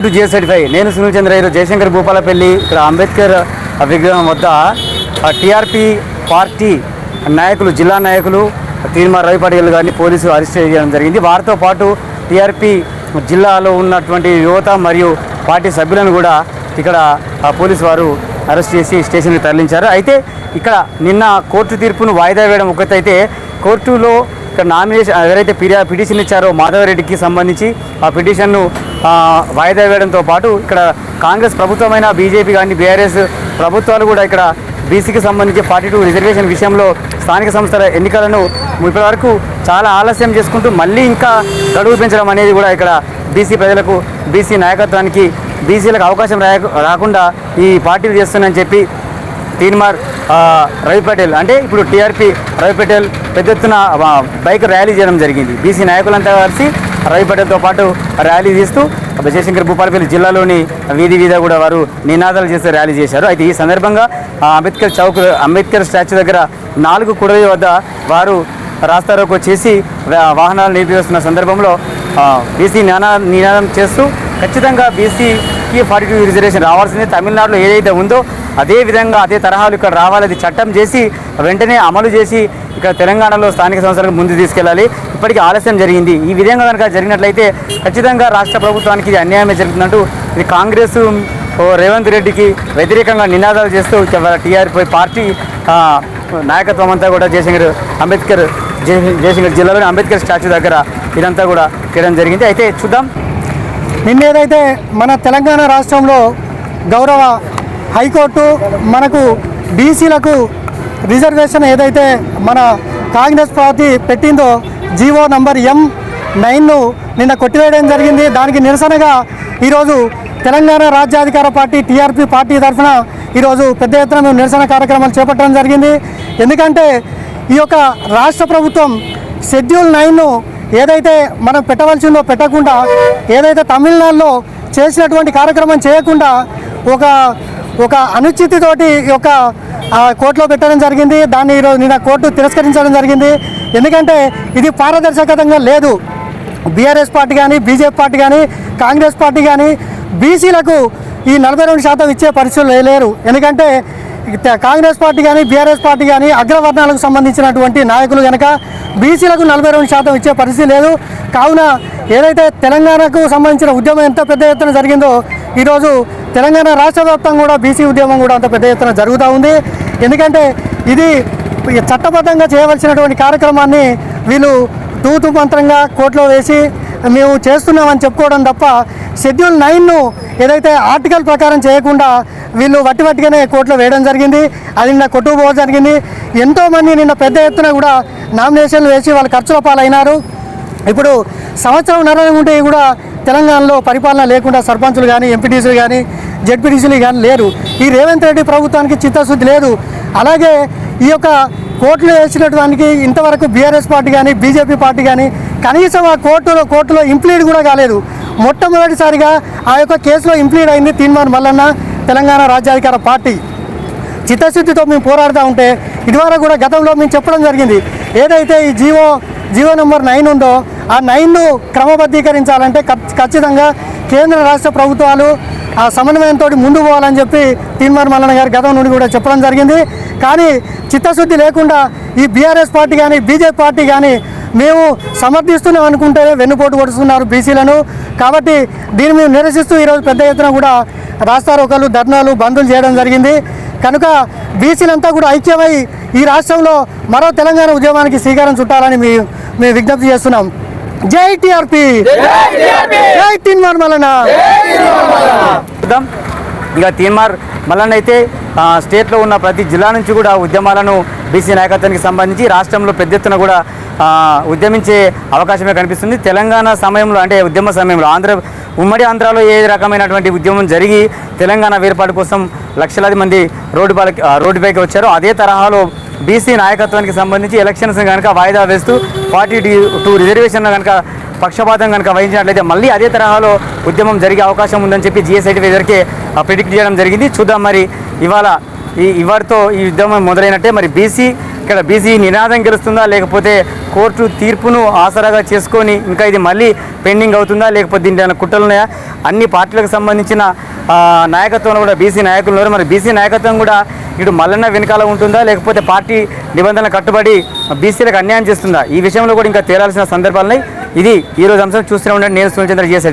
Jio certify. నేను సునీల్ చంద్ర ఈరోజు జయశంకర్ భూపాలపల్లి ఇక్కడ అంబేద్కర్ విగ్రహం వద్ద టీఆర్పీ పార్టీ నాయకులు జిల్లా నాయకులు తీర్మార్ రవి పటేల్ గారిని పోలీసులు అరెస్ట్ చేయడం జరిగింది. వారితో పాటు టీఆర్పీ జిల్లాలో ఉన్నటువంటి యువత మరియు పార్టీ సభ్యులను కూడా ఇక్కడ ఆ, పోలీసు వారు అరెస్ట్ చేసి స్టేషన్కి తరలించారు. అయితే ఇక్కడ నిన్న కోర్టు తీర్పును వాయిదా వేయడం ఒకటైతే కోర్టులో ఇక్కడ నామినేషన్ ఎవరైతే ఫిర్యాదు పిటిషన్ ఇచ్చారో మాధవరెడ్డికి సంబంధించి ఆ పిటిషన్ను వాయిదా వేయడంతో పాటు ఇక్కడ కాంగ్రెస్ ప్రభుత్వమైన బీజేపీ కానీ బీఆర్ఎస్ ప్రభుత్వాలు కూడా ఇక్కడ బీసీకి సంబంధించి ఫార్టీ టూ రిజర్వేషన్ విషయంలో స్థానిక సంస్థల ఎన్నికలను ఇప్పటి వరకు చాలా ఆలస్యం చేసుకుంటూ మళ్ళీ ఇంకా గడువు పెంచడం అనేది కూడా ఇక్కడ బీసీ ప్రజలకు బీసీ నాయకత్వానికి బీసీలకు అవకాశం రాకుండా ఈ పార్టీలు చేస్తున్నాయని చెప్పి తీన్మార్ రవి పటేల్. అంటే ఇప్పుడు టీఆర్పీ రవి పటేల్ పెద్ద ఎత్తున బైక్ ర్యాలీ చేయడం జరిగింది. బీసీ నాయకులంతా కలిసి రవి పటేల్తో పాటు ర్యాలీ తీస్తూ జయశంకర్ భూపాలపల్లి జిల్లాలోని వీధి వీధి కూడా వారు నినాదాలు చేస్తే ర్యాలీ చేశారు. అయితే ఈ సందర్భంగా అంబేద్కర్ చౌక్ అంబేద్కర్ స్టాచ్యూ దగ్గర నాలుగు కుడవి వద్ద వారు రాస్తారోకో చేసి వాహనాలు నిలిపివేస్తున్న సందర్భంలో బీసీ నినాదం చేస్తూ ఖచ్చితంగా బీసీ ఫార్టీ టూ రిజర్వేషన్ రావాల్సిందే. తమిళనాడులో ఏదైతే ఉందో అదే విధంగా అదే తరహాలు ఇక్కడ రావాలి అది చట్టం చేసి వెంటనే అమలు చేసి ఇక్కడ తెలంగాణలో స్థానిక సంస్థలకు ముందు తీసుకెళ్ళాలి. ఇప్పటికీ ఆలస్యం జరిగింది. ఈ విధంగా కనుక జరిగినట్లయితే ఖచ్చితంగా రాష్ట్ర ప్రభుత్వానికి ఇది అన్యాయమే జరుగుతున్నట్టు ఇది కాంగ్రెస్ ఓ రేవంత్ రెడ్డికి వ్యతిరేకంగా నినాదాలు చేస్తూ టీఆర్పీ పార్టీ నాయకత్వం అంతా కూడా జయశంకర్ అంబేద్కర్ జయశంకర్ జిల్లాలోని అంబేద్కర్ స్టాచ్యూ దగ్గర ఇదంతా కూడా చేయడం జరిగింది. అయితే చూద్దాం. నిన్నేదైతే మన తెలంగాణ రాష్ట్రంలో గౌరవ హైకోర్టు మనకు బీసీలకు రిజర్వేషన్ ఏదైతే మన కాంగ్రెస్ పార్టీ పెట్టిందో జీవో నంబర్ ఎం నైన్ను నిన్న కొట్టివేయడం జరిగింది. దానికి నిరసనగా ఈరోజు తెలంగాణ రాజ్యాధికార పార్టీ టీఆర్పీ పార్టీ తరఫున ఈరోజు పెద్ద ఎత్తున మేము నిరసన కార్యక్రమాలు చేపట్టడం జరిగింది. ఎందుకంటే ఈ యొక్క రాష్ట్ర ప్రభుత్వం షెడ్యూల్ నైన్ను ఏదైతే మనం పెట్టవలసిందో పెట్టకుండా ఏదైతే తమిళనాడులో చేసినటువంటి కార్యక్రమం చేయకుండా ఒక ఒక అనుచితితోటి యొక్క కోర్టులో పెట్టడం జరిగింది. దాన్ని ఈరోజు నిన్న కోర్టు తిరస్కరించడం జరిగింది. ఎందుకంటే ఇది పారదర్శకతంగా లేదు. బీఆర్ఎస్ పార్టీ కానీ బీజేపీ పార్టీ కానీ కాంగ్రెస్ పార్టీ కానీ బీసీలకు ఈ నలభై రెండు శాతం ఇచ్చే పరిస్థితులు లేరు. ఎందుకంటే కాంగ్రెస్ పార్టీ కానీ బీఆర్ఎస్ పార్టీ కానీ అగ్రవర్ణాలకు సంబంధించినటువంటి నాయకులు కనుక బీసీలకు నలభై రెండు శాతం ఇచ్చే పరిస్థితి లేదు. కావున ఏదైతే తెలంగాణకు సంబంధించిన ఉద్యమం ఎంత పెద్ద ఎత్తున జరిగిందో ఈరోజు తెలంగాణ రాష్ట్ర వ్యాప్తంగా కూడా బీసీ ఉద్యమం కూడా అంత పెద్ద ఎత్తున జరుగుతూ ఉంది. ఎందుకంటే ఇది చట్టబద్ధంగా చేయవలసినటువంటి కార్యక్రమాన్ని వీళ్ళు తూతు మంత్రంగా కోర్టులో వేసి మేము చేస్తున్నామని చెప్పుకోవడం తప్ప షెడ్యూల్ నైన్ను ఏదైతే ఆర్టికల్ ప్రకారం చేయకుండా వీళ్ళు వట్టి వట్టిగానే కోర్టులో వేయడం జరిగింది. అది నిన్న కొట్టుకుపోవడం జరిగింది. ఎంతోమంది నిన్న పెద్ద ఎత్తున కూడా నామినేషన్లు వేసి వాళ్ళ ఖర్చుల పాలైనారు. ఇప్పుడు సంవత్సరం నర ఉంటే కూడా తెలంగాణలో పరిపాలన లేకుండా సర్పంచులు కానీ ఎంపీటీసీలు కానీ జెడ్పీటీసీలు కానీ లేరు. ఈ రేవంత్ రెడ్డి ప్రభుత్వానికి చిత్తశుద్ధి లేదు. అలాగే ఈ యొక్క కోర్టులో దానికి ఇంతవరకు బీఆర్ఎస్ పార్టీ కానీ బీజేపీ పార్టీ కానీ కనీసం ఆ కోర్టులో కోర్టులో ఇంప్లీడ్ కూడా కాలేదు. మొట్టమొదటిసారిగా ఆ యొక్క కేసులో ఇంప్లీడ్ అయింది తీన్మార్ మల్లన్న తెలంగాణ రాజ్యాధికార పార్టీ. చిత్తశుద్ధితో మేము పోరాడుతూ ఉంటే ఇదివరకు కూడా గతంలో మేము చెప్పడం జరిగింది. ఏదైతే ఈ జీవో జీవో నెంబర్ నైన్ ఉందో ఆ నైన్ను క్రమబద్ధీకరించాలంటే ఖచ్చితంగా కేంద్ర రాష్ట్ర ప్రభుత్వాలు ఆ సమన్వయంతో ముందు పోవాలని చెప్పి తీన్మార్ మల్లన్న గారు గతం నుండి కూడా చెప్పడం జరిగింది. కానీ చిత్తశుద్ధి లేకుండా ఈ బీఆర్ఎస్ పార్టీ కానీ బీజేపీ పార్టీ కానీ మేము సమర్థిస్తున్నాం అనుకుంటే వెన్నుపోటు కొడుతున్నారు బీసీలను. కాబట్టి దీన్ని మేము నిరసిస్తూ ఈరోజు పెద్ద ఎత్తున కూడా రాస్తారోకలు ధర్నాలు బంధులు చేయడం జరిగింది. కనుక బీసీలంతా కూడా ఐక్యమై ఈ రాష్ట్రంలో మరో తెలంగాణ ఉద్యమానికి శ్రీకారం చుట్టాలని మీ మేము విజ్ఞప్తి చేస్తున్నాం. జై టిఆర్పి! జై తిన్మార్ మల్లన్న! చూద్దాం. ఇక తీన్మార్ మల్లన్న అయితే స్టేట్లో ఉన్న ప్రతి జిల్లా నుంచి కూడా ఉద్యమాలను బీసీ నాయకత్వానికి సంబంధించి రాష్ట్రంలో పెద్ద ఎత్తున కూడా ఉద్యమించే అవకాశమే కనిపిస్తుంది. తెలంగాణ సమయంలో అంటే ఉద్యమ సమయంలో ఆంధ్ర ఉమ్మడి ఆంధ్రాలో ఏ రకమైనటువంటి ఉద్యమం జరిగి తెలంగాణ వేర్పాటు కోసం లక్షలాది మంది రోడ్డు పాలకి రోడ్డుపైకి వచ్చారు అదే తరహాలో బీసీ నాయకత్వానికి సంబంధించి ఎలక్షన్స్ కనుక వాయిదా వేస్తూ ఫార్టీ టూ రిజర్వేషన్ కనుక పక్షపాతం కనుక వహించినట్లయితే మళ్ళీ అదే తరహాలో ఉద్యమం జరిగే అవకాశం ఉందని చెప్పి జిఎస్ఐటి వెదర్కే ప్రిడిక్ట్ చేయడం జరిగింది. చూద్దాం మరి ఇవాళ ఈ ఇవరితో ఈ ఉద్యమం మొదలైనట్టే మరి బీసీ ఇక్కడ బీసీ నినాదం గెలుస్తుందా లేకపోతే కోర్టు తీర్పును ఆసరాగా చేసుకొని ఇంకా ఇది మళ్ళీ పెండింగ్ అవుతుందా లేకపోతే దీంట్లో ఏమైనా కుట్రలు ఉన్నాయా? అన్ని పార్టీలకు సంబంధించిన నాయకత్వంలో కూడా బీసీ నాయకులు ఉన్నారు. మరి బీసీ నాయకత్వం కూడా ఇటు మల్లన్న వెనకాల ఉంటుందా లేకపోతే పార్టీ నిబంధనలు కట్టుబడి బీసీలకు అన్యాయం చేస్తుందా? ఈ విషయంలో కూడా ఇంకా తేలాల్సిన సందర్భాలున్నాయి ఇది ఈరోజు అంశం చూస్తూనే ఉండండి. నేను సునీల్ చంద్ర జిఎస్